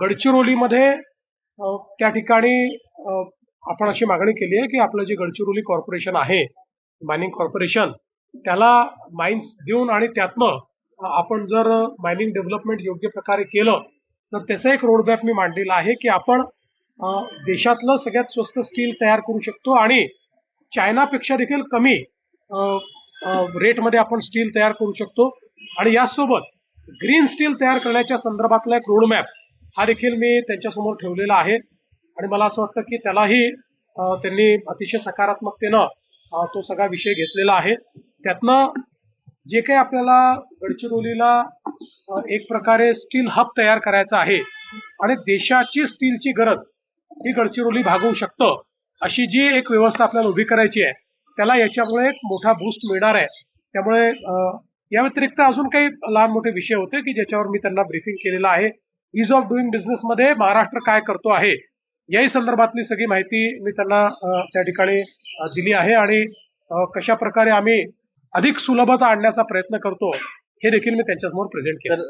गडचिरोलीमध्ये अ, त्या ठिकाणी आपण अशी मागणी केली आहे की आपलं जे गडचिरोली कॉर्पोरेशन आहे मायनिंग कॉर्पोरेशन त्याला माइन्स देऊन आणि त्यातनं आपण जर मायनिंग डेव्हलपमेंट योग्य प्रकारे केलं तर त्याचा एक रोडमॅप मी मांडलेला आहे की आपण देशातलं सगळ्यात स्वस्त स्टील तयार करू शकतो आणि चायनापेक्षा देखील कमी रेटमध्ये आपण स्टील तयार करू शकतो. आणि याचसोबत ग्रीन स्टील तयार करण्याच्या संदर्भातला एक रोडमॅप हा देखील मी त्यांच्यासमोर ठेवलेला आहे. आणि मला असं वाटतं की त्यालाही त्यांनी अतिशय सकारात्मकतेनं तो सगळा विषय घेतलेला आहे. त्यातनं जे काही आपल्याला गडचिरोलीला एक प्रकारे स्टील हब तयार करायचा आहे आणि देशाची स्टीलची गरज ही गडचिरोली भागवू शकतं अशी जी एक व्यवस्था आपल्याला उभी करायची आहे त्याला याच्यामुळे एक मोठा बूस्ट मिळणार आहे. त्यामुळे या व्यतिरिक्त अजून काही लहान मोठे विषय होते की ज्याच्यावर मी त्यांना ब्रीफिंग केलेलं आहे. इज ऑफ डुईंग बिझनेस मध्ये महाराष्ट्र काय करतो आहे याही संदर्भातली सगळी माहिती मी त्यांना त्या ठिकाणी दिली आहे आणि कशा प्रकारे आम्ही अधिक सुलभता आणण्याचा प्रयत्न करतो हे देखील मी त्यांच्यासमोर प्रेझेंट केलं.